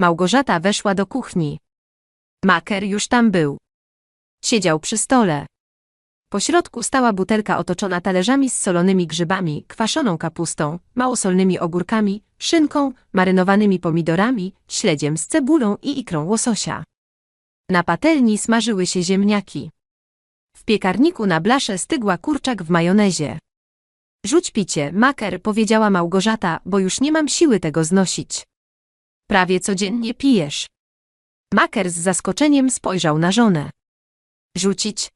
Małgorzata weszła do kuchni. Maker już tam był. Siedział przy stole. Po środku stała butelka otoczona talerzami z solonymi grzybami, kwaszoną kapustą, małosolnymi ogórkami, szynką, marynowanymi pomidorami, śledziem z cebulą i ikrą łososia. Na patelni smażyły się ziemniaki. W piekarniku na blasze stygła kurczak w majonezie. Rzuć picie, maker, powiedziała Małgorzata, bo już nie mam siły tego znosić. Prawie codziennie pijesz. Maker z zaskoczeniem spojrzał na żonę. Rzucić?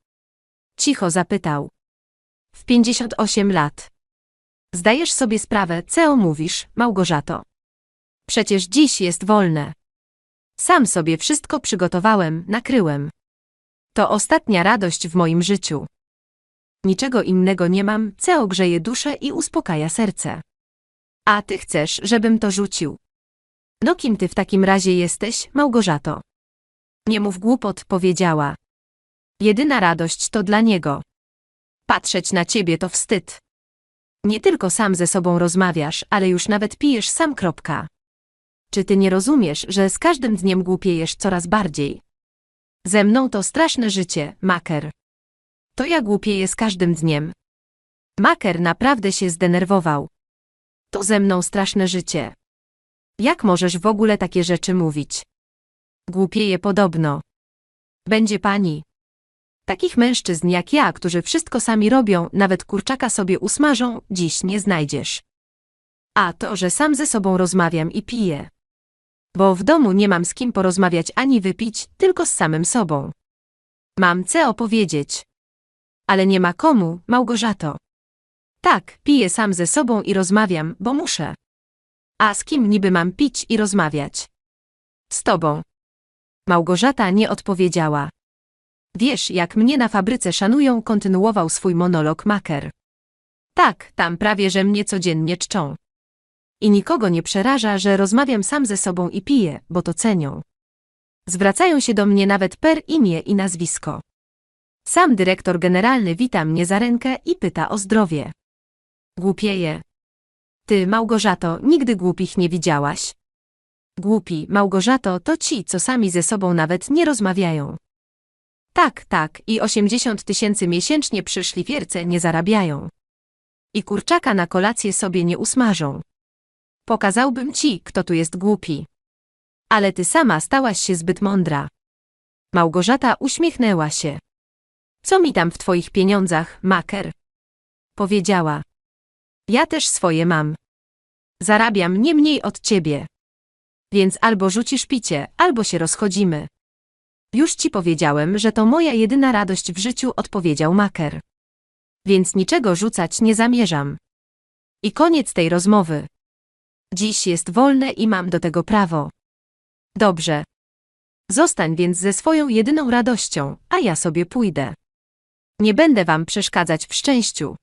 Cicho zapytał. W 58 lat. Zdajesz sobie sprawę, co mówisz, Małgorzato? Przecież dziś jest wolne. Sam sobie wszystko przygotowałem, nakryłem. To ostatnia radość w moim życiu. Niczego innego nie mam, co ogrzeje duszę i uspokaja serce. A ty chcesz, żebym to rzucił. No kim ty w takim razie jesteś, Małgorzato? Nie mów głupot, powiedziała. Jedyna radość to dla niego. Patrzeć na ciebie to wstyd. Nie tylko sam ze sobą rozmawiasz, ale już nawet pijesz sam kropka. Czy ty nie rozumiesz, że z każdym dniem głupiejesz coraz bardziej? Ze mną to straszne życie, maker. To ja głupieję z każdym dniem. Maker naprawdę się zdenerwował. To ze mną straszne życie. Jak możesz w ogóle takie rzeczy mówić? Głupieje podobno. Będzie pani. Takich mężczyzn jak ja, którzy wszystko sami robią, nawet kurczaka sobie usmażą, dziś nie znajdziesz. A to, że sam ze sobą rozmawiam i piję. Bo w domu nie mam z kim porozmawiać ani wypić, tylko z samym sobą. Mam co opowiedzieć. Ale nie ma komu, Małgorzato. Tak, piję sam ze sobą i rozmawiam, bo muszę. A z kim niby mam pić i rozmawiać? Z tobą. Małgorzata nie odpowiedziała. Wiesz, jak mnie na fabryce szanują, kontynuował swój monolog Maker. Tak, tam prawie, że mnie codziennie czczą. I nikogo nie przeraża, że rozmawiam sam ze sobą i piję, bo to cenią. Zwracają się do mnie nawet per imię i nazwisko. Sam dyrektor generalny wita mnie za rękę i pyta o zdrowie. Głupieje. Ty, Małgorzato, nigdy głupich nie widziałaś? Głupi, Małgorzato, to ci, co sami ze sobą nawet nie rozmawiają. Tak, tak, i 80 tysięcy miesięcznie przy szlifierce nie zarabiają. I kurczaka na kolację sobie nie usmażą. Pokazałbym ci, kto tu jest głupi. Ale ty sama stałaś się zbyt mądra. Małgorzata uśmiechnęła się. Co mi tam w twoich pieniądzach, maker? Powiedziała. Ja też swoje mam. Zarabiam nie mniej od ciebie. Więc albo rzucisz picie, albo się rozchodzimy. Już ci powiedziałem, że to moja jedyna radość w życiu, odpowiedział maker. Więc niczego rzucać nie zamierzam. I koniec tej rozmowy. Dziś jest wolne i mam do tego prawo. Dobrze. Zostań więc ze swoją jedyną radością, a ja sobie pójdę. Nie będę wam przeszkadzać w szczęściu.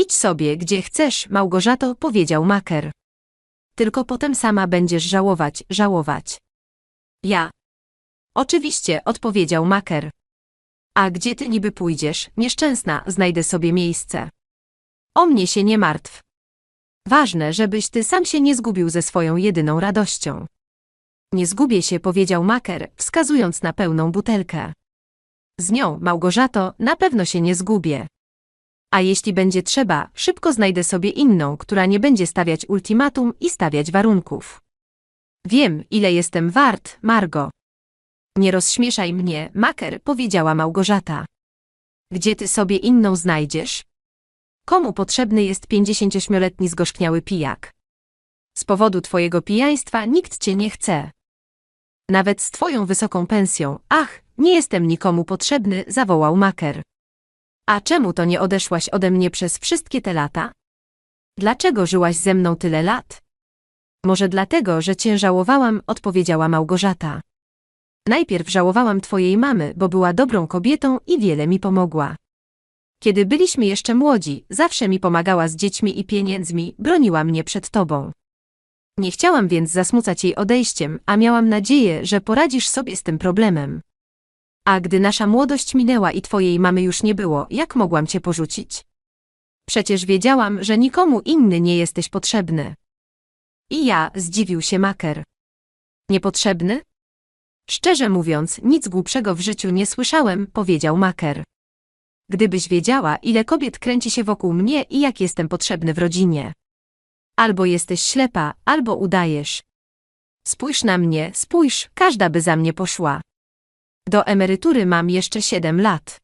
Idź sobie, gdzie chcesz, Małgorzato, powiedział maker. Tylko potem sama będziesz żałować, żałować. Ja. Oczywiście, odpowiedział maker. A gdzie ty niby pójdziesz, nieszczęsna, znajdę sobie miejsce. O mnie się nie martw. Ważne, żebyś ty sam się nie zgubił ze swoją jedyną radością. Nie zgubię się, powiedział maker, wskazując na pełną butelkę. Z nią, Małgorzato, na pewno się nie zgubię. A jeśli będzie trzeba, szybko znajdę sobie inną, która nie będzie stawiać ultimatum i stawiać warunków. Wiem, ile jestem wart, Margo. Nie rozśmieszaj mnie, maker, powiedziała Małgorzata. Gdzie ty sobie inną znajdziesz? Komu potrzebny jest 58-letni zgorzkniały pijak? Z powodu twojego pijaństwa nikt cię nie chce. Nawet z twoją wysoką pensją, ach, nie jestem nikomu potrzebny, zawołał maker. A czemu to nie odeszłaś ode mnie przez wszystkie te lata? Dlaczego żyłaś ze mną tyle lat? Może dlatego, że cię żałowałam, odpowiedziała Małgorzata. Najpierw żałowałam twojej mamy, bo była dobrą kobietą i wiele mi pomogła. Kiedy byliśmy jeszcze młodzi, zawsze mi pomagała z dziećmi i pieniędzmi, broniła mnie przed tobą. Nie chciałam więc zasmucać jej odejściem, a miałam nadzieję, że poradzisz sobie z tym problemem. A gdy nasza młodość minęła i twojej mamy już nie było, jak mogłam cię porzucić? Przecież wiedziałam, że nikomu inny nie jesteś potrzebny. I ja, zdziwił się Maker. Niepotrzebny? Szczerze mówiąc, nic głupszego w życiu nie słyszałem, powiedział Maker. Gdybyś wiedziała, ile kobiet kręci się wokół mnie i jak jestem potrzebny w rodzinie. Albo jesteś ślepa, albo udajesz. Spójrz na mnie, spójrz, każda by za mnie poszła. Do emerytury mam jeszcze siedem lat.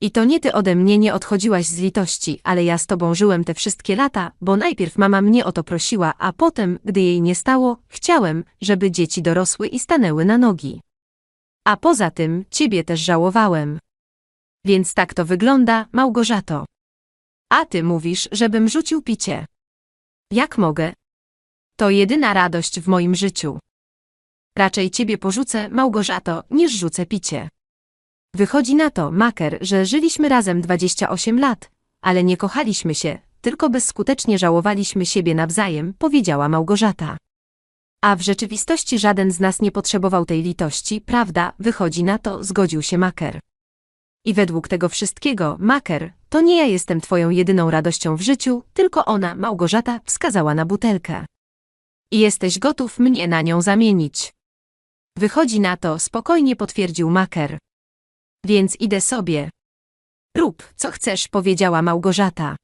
I to nie ty ode mnie nie odchodziłaś z litości, ale ja z tobą żyłem te wszystkie lata, bo najpierw mama mnie o to prosiła, a potem, gdy jej nie stało, chciałem, żeby dzieci dorosły i stanęły na nogi. A poza tym, ciebie też żałowałem. Więc tak to wygląda, Małgorzato. A ty mówisz, żebym rzucił picie. Jak mogę? To jedyna radość w moim życiu. Raczej ciebie porzucę, Małgorzato, niż rzucę picie. Wychodzi na to, Maker, że żyliśmy razem 28 lat, ale nie kochaliśmy się, tylko bezskutecznie żałowaliśmy siebie nawzajem, powiedziała Małgorzata. A w rzeczywistości żaden z nas nie potrzebował tej litości, prawda? Wychodzi na to, zgodził się Maker. I według tego wszystkiego, Maker, to nie ja jestem twoją jedyną radością w życiu, tylko ona, Małgorzata, wskazała na butelkę. I jesteś gotów mnie na nią zamienić. Wychodzi na to, spokojnie potwierdził Maker. Więc idę sobie. Rób, co chcesz, powiedziała Małgorzata.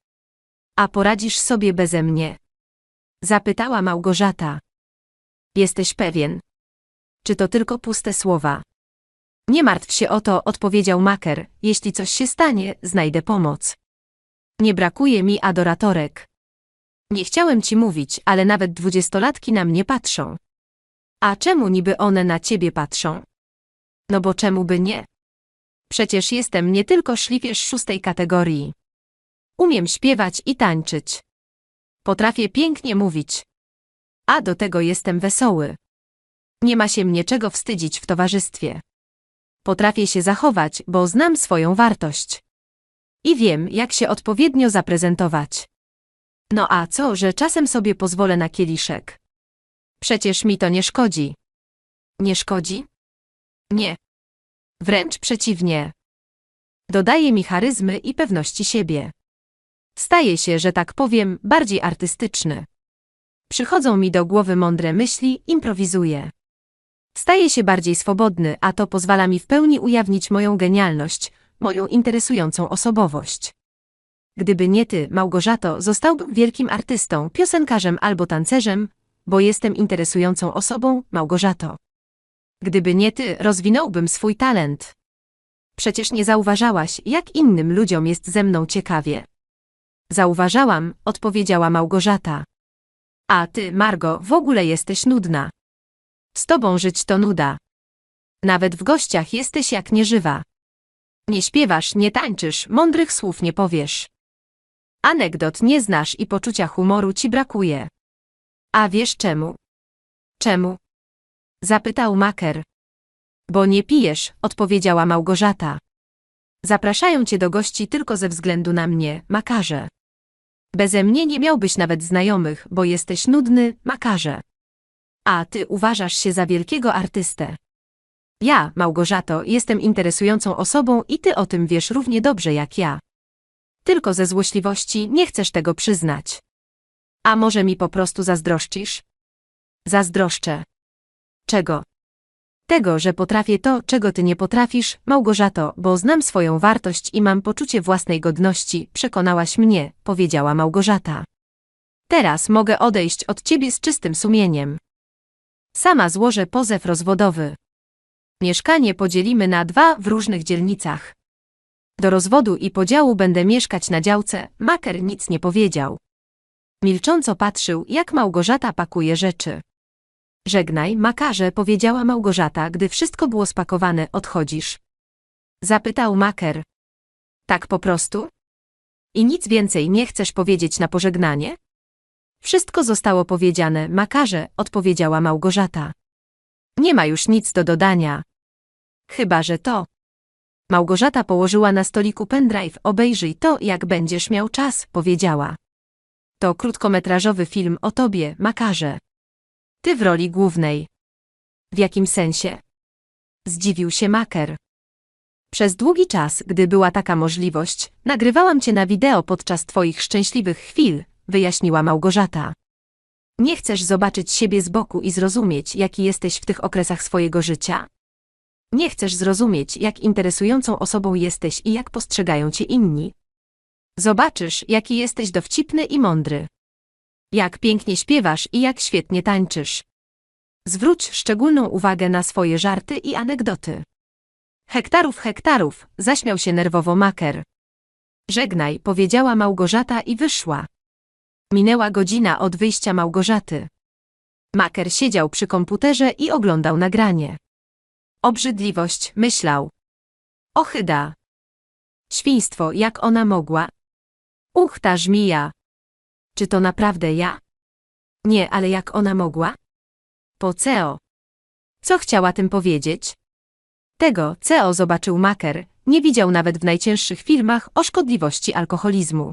A poradzisz sobie beze mnie? Zapytała Małgorzata. Jesteś pewien? Czy to tylko puste słowa? Nie martw się o to, odpowiedział Maker. Jeśli coś się stanie, znajdę pomoc. Nie brakuje mi adoratorek. Nie chciałem ci mówić, ale nawet dwudziestolatki na mnie patrzą. A czemu niby one na ciebie patrzą? No bo czemu by nie? Przecież jestem nie tylko szlifierz szóstej kategorii. Umiem śpiewać i tańczyć. Potrafię pięknie mówić. A do tego jestem wesoły. Nie ma się mnie czego wstydzić w towarzystwie. Potrafię się zachować, bo znam swoją wartość. I wiem, jak się odpowiednio zaprezentować. No a co, że czasem sobie pozwolę na kieliszek? Przecież mi to nie szkodzi. Nie szkodzi? Nie. Wręcz przeciwnie. Dodaje mi charyzmy i pewności siebie. Staje się, że tak powiem, bardziej artystyczny. Przychodzą mi do głowy mądre myśli, improwizuję. Staję się bardziej swobodny, a to pozwala mi w pełni ujawnić moją genialność, moją interesującą osobowość. Gdyby nie ty, Małgorzato, zostałbym wielkim artystą, piosenkarzem albo tancerzem, bo jestem interesującą osobą, Małgorzato. Gdyby nie ty, rozwinąłbym swój talent. Przecież nie zauważałaś, jak innym ludziom jest ze mną ciekawie. Zauważałam, odpowiedziała Małgorzata. A ty, Margo, w ogóle jesteś nudna. Z tobą żyć to nuda. Nawet w gościach jesteś jak nieżywa. Nie śpiewasz, nie tańczysz, mądrych słów nie powiesz. Anegdot nie znasz i poczucia humoru ci brakuje. A wiesz czemu? Czemu? Zapytał Maker. Bo nie pijesz, odpowiedziała Małgorzata. Zapraszają cię do gości tylko ze względu na mnie, makarze. Beze mnie nie miałbyś nawet znajomych, bo jesteś nudny, makarze. A ty uważasz się za wielkiego artystę. Ja, Małgorzato, jestem interesującą osobą i ty o tym wiesz równie dobrze jak ja. Tylko ze złośliwości nie chcesz tego przyznać. A może mi po prostu zazdroszczysz? Zazdroszczę. Czego? Tego, że potrafię to, czego ty nie potrafisz, Małgorzato, bo znam swoją wartość i mam poczucie własnej godności, przekonałaś mnie, powiedziała Małgorzata. Teraz mogę odejść od ciebie z czystym sumieniem. Sama złożę pozew rozwodowy. Mieszkanie podzielimy na dwa w różnych dzielnicach. Do rozwodu i podziału będę mieszkać na działce, Maker nic nie powiedział. Milcząco patrzył, jak Małgorzata pakuje rzeczy. Żegnaj, makarze, powiedziała Małgorzata, gdy wszystko było spakowane, odchodzisz. Zapytał Maker. Tak po prostu? I nic więcej nie chcesz powiedzieć na pożegnanie? Wszystko zostało powiedziane, makarze, odpowiedziała Małgorzata. Nie ma już nic do dodania. Chyba, że to. Małgorzata położyła na stoliku pendrive, obejrzyj to, jak będziesz miał czas, powiedziała. To krótkometrażowy film o tobie, makarze. Ty w roli głównej. W jakim sensie? Zdziwił się Maker. Przez długi czas, gdy była taka możliwość, nagrywałam cię na wideo podczas twoich szczęśliwych chwil, wyjaśniła Małgorzata. Nie chcesz zobaczyć siebie z boku i zrozumieć, jaki jesteś w tych okresach swojego życia? Nie chcesz zrozumieć, jak interesującą osobą jesteś i jak postrzegają cię inni? Zobaczysz, jaki jesteś dowcipny i mądry. Jak pięknie śpiewasz i jak świetnie tańczysz. Zwróć szczególną uwagę na swoje żarty i anegdoty. Hektarów, hektarów, zaśmiał się nerwowo Maker. Żegnaj, powiedziała Małgorzata i wyszła. Minęła godzina od wyjścia Małgorzaty. Maker siedział przy komputerze i oglądał nagranie. Obrzydliwość, myślał. Ochyda. Świństwo, jak ona mogła? Uch, ta żmija. Czy to naprawdę ja? Nie, ale jak ona mogła? Po CEO. Co chciała tym powiedzieć? Tego CEO zobaczył Maker, nie widział nawet w najcięższych filmach o szkodliwości alkoholizmu.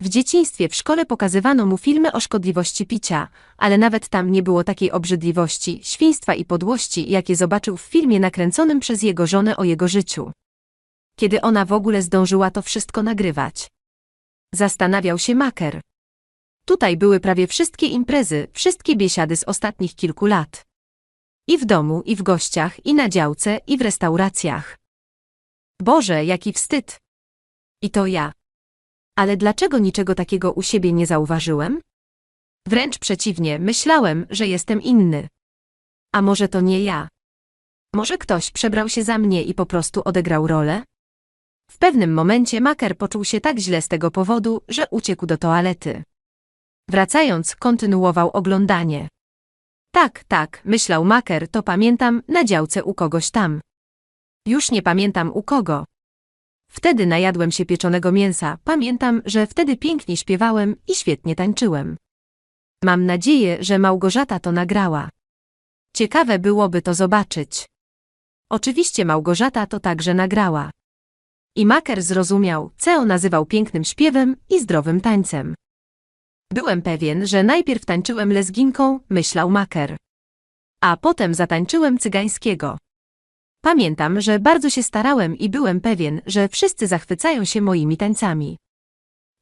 W dzieciństwie w szkole pokazywano mu filmy o szkodliwości picia, ale nawet tam nie było takiej obrzydliwości, świństwa i podłości, jakie zobaczył w filmie nakręconym przez jego żonę o jego życiu. Kiedy ona w ogóle zdążyła to wszystko nagrywać? Zastanawiał się Maker. Tutaj były prawie wszystkie imprezy, wszystkie biesiady z ostatnich kilku lat. I w domu, i w gościach, i na działce, i w restauracjach. Boże, jaki wstyd! I to ja. Ale dlaczego niczego takiego u siebie nie zauważyłem? Wręcz przeciwnie, myślałem, że jestem inny. A może to nie ja? Może ktoś przebrał się za mnie i po prostu odegrał rolę? W pewnym momencie Maker poczuł się tak źle z tego powodu, że uciekł do toalety. Wracając, kontynuował oglądanie. Tak, tak, myślał Maker, to pamiętam, na działce u kogoś tam. Już nie pamiętam u kogo. Wtedy najadłem się pieczonego mięsa, pamiętam, że wtedy pięknie śpiewałem i świetnie tańczyłem. Mam nadzieję, że Małgorzata to nagrała. Ciekawe byłoby to zobaczyć. Oczywiście Małgorzata to także nagrała. I Maker zrozumiał, co nazywał pięknym śpiewem i zdrowym tańcem. Byłem pewien, że najpierw tańczyłem lesginką, myślał Maker. A potem zatańczyłem cygańskiego. Pamiętam, że bardzo się starałem i byłem pewien, że wszyscy zachwycają się moimi tańcami.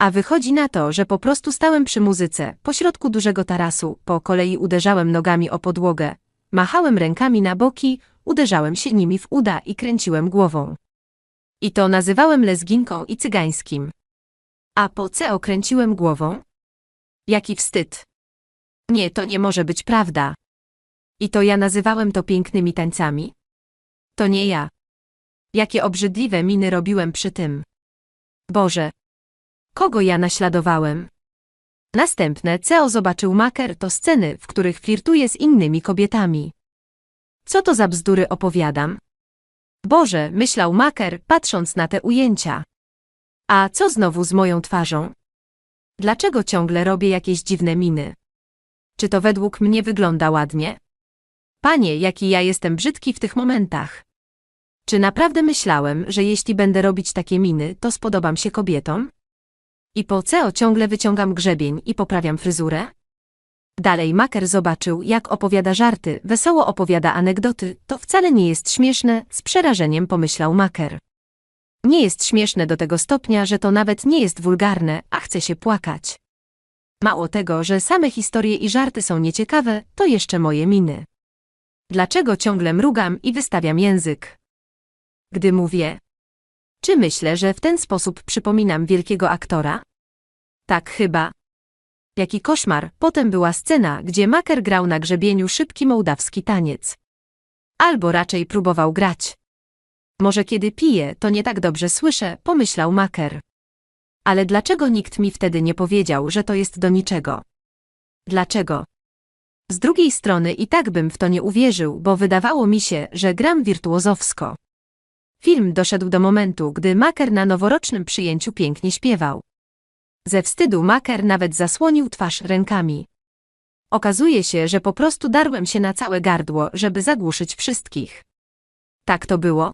A wychodzi na to, że po prostu stałem przy muzyce, pośrodku dużego tarasu, po kolei uderzałem nogami o podłogę, machałem rękami na boki, uderzałem się nimi w uda i kręciłem głową. I to nazywałem lesginką i cygańskim. A po co okręciłem głową? Jaki wstyd. Nie, to nie może być prawda. I to ja nazywałem to pięknymi tańcami? To nie ja. Jakie obrzydliwe miny robiłem przy tym. Boże. Kogo ja naśladowałem? Następne, CEO zobaczył Maker to sceny, w których flirtuje z innymi kobietami. Co to za bzdury opowiadam? Boże, myślał Maker, patrząc na te ujęcia. A co znowu z moją twarzą? Dlaczego ciągle robię jakieś dziwne miny? Czy to według mnie wygląda ładnie? Panie, jaki ja jestem brzydki w tych momentach. Czy naprawdę myślałem, że jeśli będę robić takie miny, to spodobam się kobietom? I po co ciągle wyciągam grzebień i poprawiam fryzurę? Dalej Maker zobaczył, jak opowiada żarty, wesoło opowiada anegdoty, to wcale nie jest śmieszne, z przerażeniem pomyślał Maker. Nie jest śmieszne do tego stopnia, że to nawet nie jest wulgarne, a chce się płakać. Mało tego, że same historie i żarty są nieciekawe, to jeszcze moje miny. Dlaczego ciągle mrugam i wystawiam język? Gdy mówię. Czy myślę, że w ten sposób przypominam wielkiego aktora? Tak chyba. Jaki koszmar, potem była scena, gdzie Maker grał na grzebieniu szybki mołdawski taniec. Albo raczej próbował grać. Może kiedy piję, to nie tak dobrze słyszę, pomyślał Maker. Ale dlaczego nikt mi wtedy nie powiedział, że to jest do niczego? Dlaczego? Z drugiej strony i tak bym w to nie uwierzył, bo wydawało mi się, że gram wirtuozowsko. Film doszedł do momentu, gdy Maker na noworocznym przyjęciu pięknie śpiewał. Ze wstydu Maker nawet zasłonił twarz rękami. Okazuje się, że po prostu darłem się na całe gardło, żeby zagłuszyć wszystkich. Tak to było?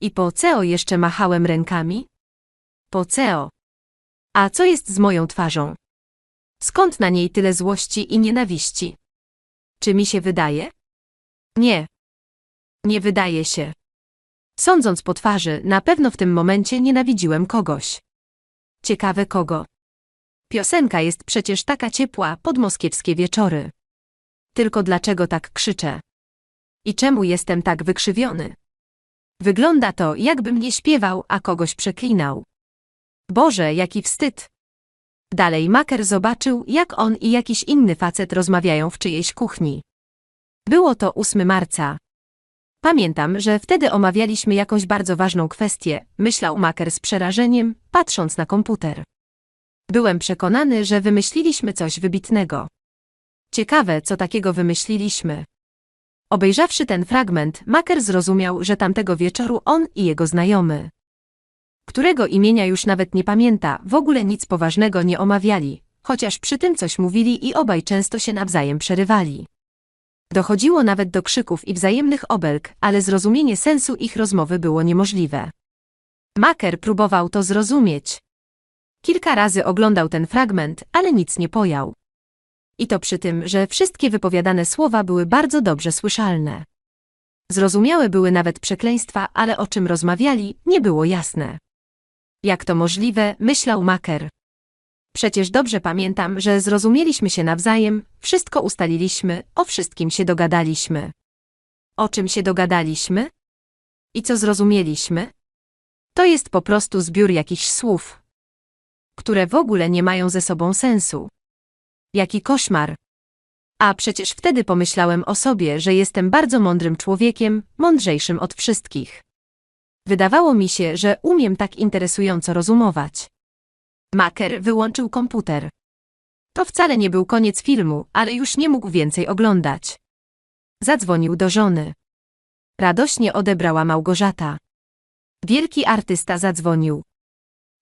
I po CEO jeszcze machałem rękami? Po CEO. A co jest z moją twarzą? Skąd na niej tyle złości i nienawiści? Czy mi się wydaje? Nie. Nie wydaje się. Sądząc po twarzy, na pewno w tym momencie nienawidziłem kogoś. Ciekawe kogo. Piosenka jest przecież taka ciepła pod moskiewskie wieczory. Tylko dlaczego tak krzyczę? I czemu jestem tak wykrzywiony? Wygląda to, jakbym nie śpiewał, a kogoś przeklinał. Boże, jaki wstyd! Dalej Maker zobaczył, jak on i jakiś inny facet rozmawiają w czyjejś kuchni. Było to 8 marca. Pamiętam, że wtedy omawialiśmy jakąś bardzo ważną kwestię, myślał Maker z przerażeniem, patrząc na komputer. Byłem przekonany, że wymyśliliśmy coś wybitnego. Ciekawe, co takiego wymyśliliśmy. Obejrzawszy ten fragment, Maker zrozumiał, że tamtego wieczoru on i jego znajomy, którego imienia już nawet nie pamięta, w ogóle nic poważnego nie omawiali, chociaż przy tym coś mówili i obaj często się nawzajem przerywali. Dochodziło nawet do krzyków i wzajemnych obelg, ale zrozumienie sensu ich rozmowy było niemożliwe. Maker próbował to zrozumieć. Kilka razy oglądał ten fragment, ale nic nie pojął. I to przy tym, że wszystkie wypowiadane słowa były bardzo dobrze słyszalne. Zrozumiałe były nawet przekleństwa, ale o czym rozmawiali, nie było jasne. Jak to możliwe, myślał Maker. Przecież dobrze pamiętam, że zrozumieliśmy się nawzajem, wszystko ustaliliśmy, o wszystkim się dogadaliśmy. O czym się dogadaliśmy? I co zrozumieliśmy? To jest po prostu zbiór jakichś słów, które w ogóle nie mają ze sobą sensu. Jaki koszmar. A przecież wtedy pomyślałem o sobie, że jestem bardzo mądrym człowiekiem, mądrzejszym od wszystkich. Wydawało mi się, że umiem tak interesująco rozumować. Maker wyłączył komputer. To wcale nie był koniec filmu, ale już nie mógł więcej oglądać. Zadzwonił do żony. Radośnie odebrała Małgorzata. Wielki artysta zadzwonił.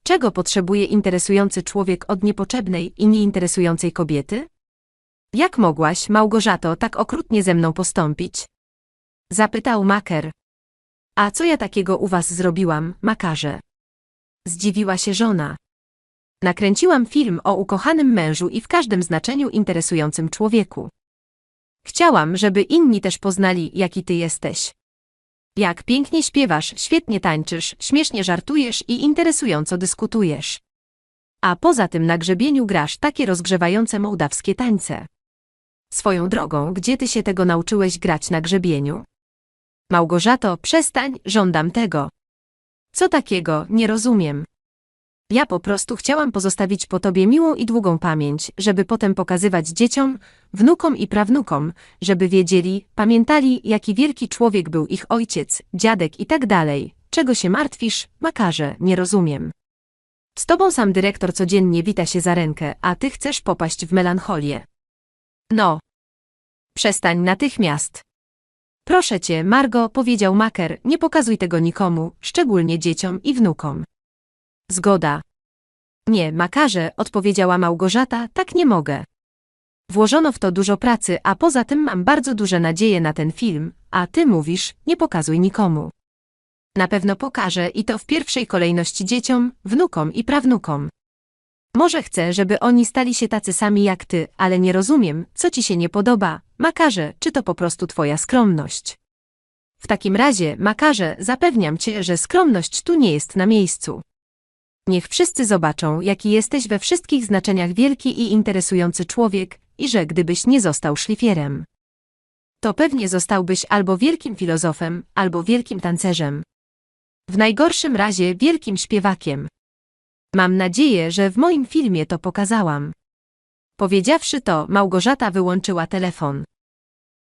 Czego potrzebuje interesujący człowiek od niepotrzebnej i nieinteresującej kobiety? Jak mogłaś, Małgorzato, tak okrutnie ze mną postąpić? Zapytał Maker. A co ja takiego u was zrobiłam, Makarze? Zdziwiła się żona. Nakręciłam film o ukochanym mężu i w każdym znaczeniu interesującym człowieku. Chciałam, żeby inni też poznali, jaki ty jesteś. Jak pięknie śpiewasz, świetnie tańczysz, śmiesznie żartujesz i interesująco dyskutujesz. A poza tym na grzebieniu grasz takie rozgrzewające mołdawskie tańce. Swoją drogą, gdzie ty się tego nauczyłeś grać na grzebieniu? Małgorzato, przestań, żądam tego. Co takiego, nie rozumiem. Ja po prostu chciałam pozostawić po tobie miłą i długą pamięć, żeby potem pokazywać dzieciom, wnukom i prawnukom, żeby wiedzieli, pamiętali, jaki wielki człowiek był ich ojciec, dziadek i tak dalej. Czego się martwisz, makarze, nie rozumiem. Z tobą sam dyrektor codziennie wita się za rękę, a ty chcesz popaść w melancholię. No. Przestań natychmiast. Proszę cię, Margo, powiedział Maker, nie pokazuj tego nikomu, szczególnie dzieciom i wnukom. Zgoda. Nie, makarze, odpowiedziała Małgorzata, tak nie mogę. Włożono w to dużo pracy, a poza tym mam bardzo duże nadzieje na ten film, a ty mówisz, nie pokazuj nikomu. Na pewno pokażę i to w pierwszej kolejności dzieciom, wnukom i prawnukom. Może chcę, żeby oni stali się tacy sami jak ty, ale nie rozumiem, co ci się nie podoba, makarze, czy to po prostu twoja skromność. W takim razie, makarze, zapewniam cię, że skromność tu nie jest na miejscu. Niech wszyscy zobaczą, jaki jesteś we wszystkich znaczeniach wielki i interesujący człowiek i że gdybyś nie został szlifierem, to pewnie zostałbyś albo wielkim filozofem, albo wielkim tancerzem. W najgorszym razie wielkim śpiewakiem. Mam nadzieję, że w moim filmie to pokazałam. Powiedziawszy to, Małgorzata wyłączyła telefon.